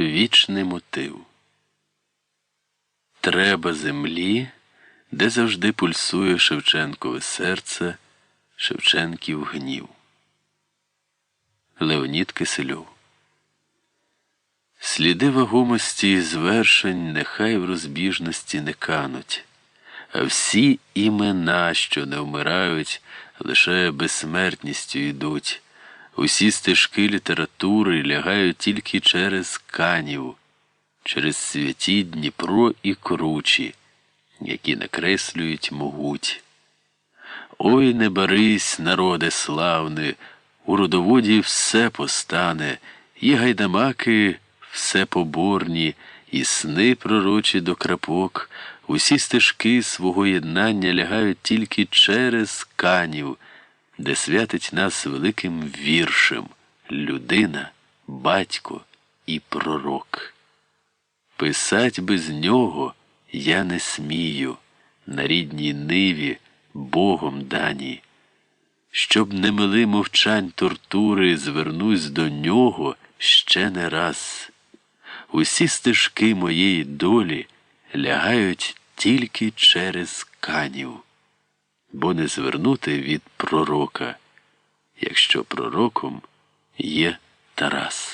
вічний мотив. Треба землі, де завжди пульсує Шевченкове серце, Шевченків гнів. Леонід Кисельов Сліди вагомості і звершень нехай в розбіжності не кануть, а всі імена, що не вмирають, лише безсмертністю йдуть. Усі стежки літератури лягають тільки через канів, через святі Дніпро і кручі, які накреслюють могуть. Ой, не барись, народе славне, у родоводі все постане, і гайдамаки все поборні, і сни пророчі до крапок, усі стежки свого єднання лягають тільки через канів, де святить нас великим віршем людина, батько і пророк. Писать без нього я не смію, на рідній ниві Богом дані. Щоб не мили мовчань тортури, звернусь до нього ще не раз. Усі стежки моєї долі лягають тільки через канів, бо не звернути від пророка, якщо пророком є Тарас.